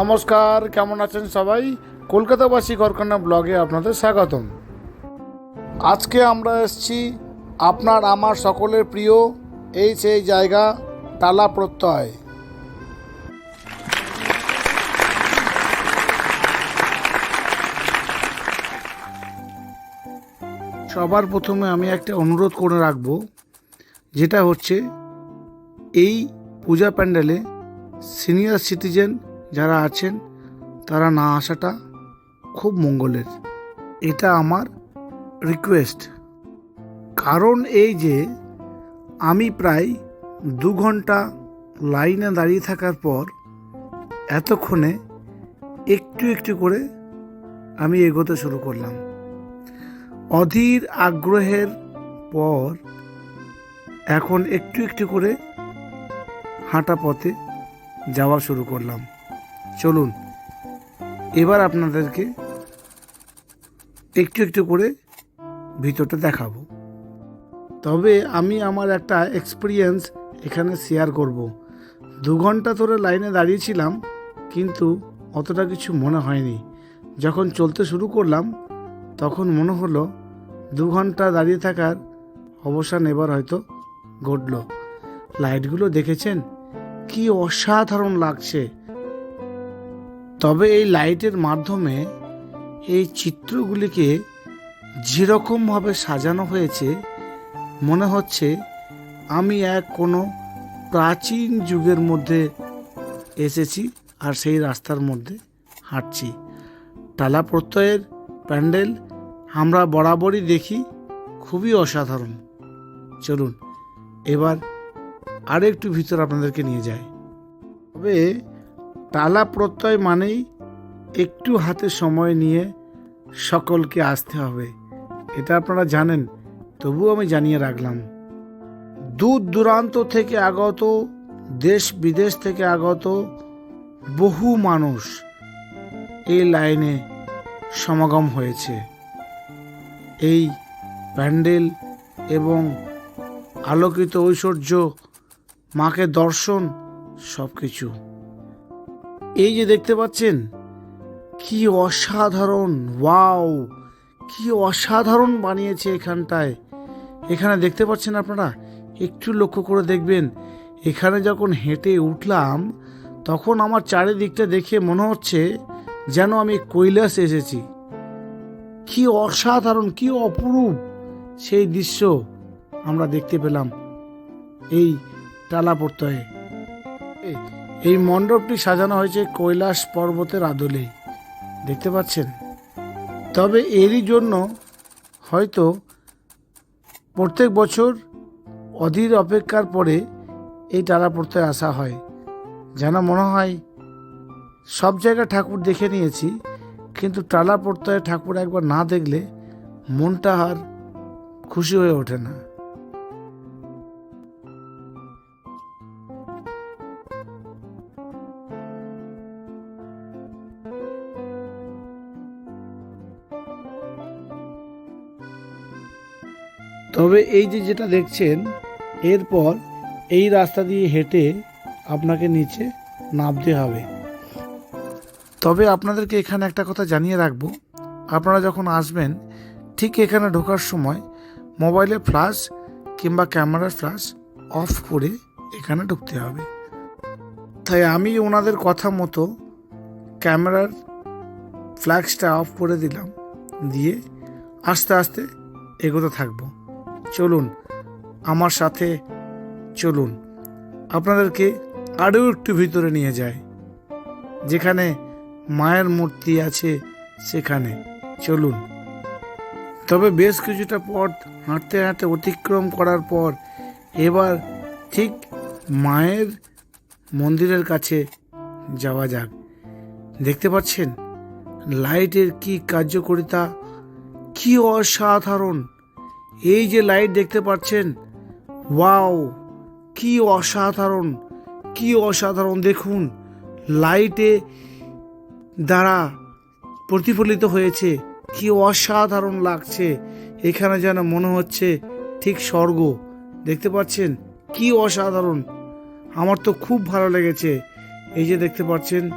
নমস্কার, কেমন আছেন সবাই? কলকাতাবাসী করকন্যা ব্লগে আপনাদের স্বাগতম। আজকে আমরা এসছি আপনার, আমার সকলের প্রিয়, এই সেই জায়গা টালা প্রত্যয়। সবার প্রথমে আমি একটা অনুরোধ করে রাখব, যেটা হচ্ছে, এই পূজা প্যান্ডেলে সিনিয়র সিটিজেন যারা আছেন, তারা না আসাটা খুব মঙ্গলের। এটা আমার রিকোয়েস্ট কারণ এই যে, আমি প্রায় দু ঘণ্টা লাইনে দাঁড়িয়ে থাকার পর এতক্ষণে একটু একটু করে আমি এগোতে শুরু করলাম। অধীর আগ্রহের পর এখন একটু একটু করে হাঁটা পথে যাওয়া শুরু করলাম। চলুন, এবার আপনাদেরকে একটু একটু করে ভিতরটা দেখাবো। তবে আমি আমার একটা এক্সপিরিয়েন্স এখানে শেয়ার করব। দু ঘণ্টা ধরে লাইনে দাঁড়িয়েছিলাম কিন্তু অতটা কিছু মনে হয়নি। যখন চলতে শুরু করলাম, তখন মনে হলো দু ঘণ্টা দাঁড়িয়ে থাকার অবসান এবার হয়তো ঘটল। লাইটগুলো দেখেছেন? কি অসাধারণ লাগছে। তবে এই লাইটের মাধ্যমে এই চিত্রগুলিকে যেরকমভাবে সাজানো হয়েছে, মনে হচ্ছে আমি এক কোনো প্রাচীন যুগের মধ্যে এসেছি আর সেই রাস্তার মধ্যে হাঁটছি। টালা প্রত্যয়ের প্যান্ডেল আমরা বরাবরই দেখি, খুবই অসাধারণ। চলুন, এবার আর একটু ভিতর আপনাদেরকে নিয়ে যায় তবে টালা প্রত্যয় মানেই একটু হাতে সময় নিয়ে সকলকে আসতে হবে। এটা আপনারা জানেন, তবুও আমি জানিয়ে রাখলাম। দূর দূরান্ত থেকে আগত, দেশ বিদেশ থেকে আগত বহু মানুষ এই লাইনে সমাগম হয়েছে। এই প্যান্ডেল এবং আলোকিত ঐশ্বর্য মাকে দর্শন সব কিছু এই যে দেখতে পাচ্ছেন, কি অসাধারণ, ওয়াও, কি অসাধারণ বানিয়েছে এখানটায়। এখানে দেখতে পাচ্ছেন আপনারা, একটু লক্ষ্য করে দেখবেন, এখানে যখন হেঁটে উঠলাম, তখন আমার চারিদিকটা দেখে মনে হচ্ছে যেন আমি কৈলাস এসেছি। কি অসাধারণ, কি অপরূপ সেই দৃশ্য আমরা দেখতে পেলাম এই টালা প্রত্যয়ে এই- মণ্ডপটি সাজানো হয়েছে কৈলাস পর্বতের আদলেই দেখতে পাচ্ছেন? তবে এরই জন্য হয়তো প্রত্যেক বছর অধীর অপেক্ষার পরে এই টালা প্রত্যয় আসা হয়। যেন মনে হয়, সব জায়গায় ঠাকুর দেখে নিয়েছি, কিন্তু টালা প্রত্যয়ে ঠাকুর একবার না দেখলে মনটা আর খুশি হয়ে ওঠে না। তবে এই যে যেটা দেখছেন, এরপর এই রাস্তা দিয়ে হেঁটে আপনাকে নিচে নামতে হবে। তবে আপনাদেরকে এখানে একটা কথা জানিয়ে রাখব। আপনারা যখন আসবেন, ঠিক এখানে ঢোকার সময় মোবাইলের ফ্ল্যাশ কিংবা ক্যামেরার ফ্ল্যাশ অফ করে এখানে ঢুকতে হবে। তাই আমি ওনাদের কথা মতো ক্যামেরার ফ্ল্যাশটা অফ করে দিলাম। দিয়ে আস্তে আস্তে এগোতে থাকব। চলুন, আমার সাথে চলুন। আপনাদেরকে আরও একটু ভিতরে নিয়ে যায় যেখানে মায়ের মূর্তি আছে সেখানে। চলুন। তবে বেশ কিছুটা পথ হাঁটতে হাঁটতে অতিক্রম করার পর এবার ঠিক মায়ের মন্দিরের কাছে যাওয়া যাক। দেখতে পাচ্ছেন, লাইটের কি কার্যকারিতা, কি অসাধারণ! এই যে লাইট দেখতে পাচ্ছেন, ওয়াও, কি অসাধারণ কি অসাধারণ, দেখুন, লাইটে দ্বারা প্রতিফলিত হয়েছে, কি অসাধারণ লাগছে, এখানে যেন মনে হচ্ছে ঠিক স্বর্গ, দেখতে পাচ্ছেন, কি অসাধারণ, আমার তো খুব ভালো লেগেছে, এই যে দেখতে পাচ্ছেন,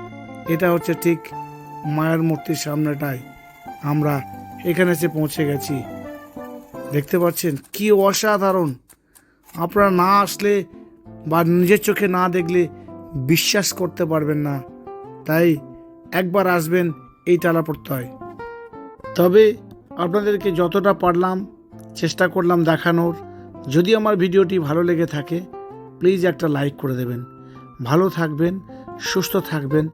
এটা হচ্ছে ঠিক মায়ের মূর্তির সামনেটায়, আমরা এখানে এসে পৌঁছে গেছি। দেখতে পাচ্ছেন, কি অসাধারণ। আপনারা না আসলে বা নিজের চোখে না দেখলে বিশ্বাস করতে পারবেন না। তাই একবার আসবেন এই টালাপড়তায় তবে আপনাদেরকে যতটা পারলাম চেষ্টা করলাম দেখানোর, যদি আমার ভিডিওটি ভালো লেগে থাকে প্লিজ একটা লাইক করে দেবেন। ভালো থাকবেন, সুস্থ থাকবেন।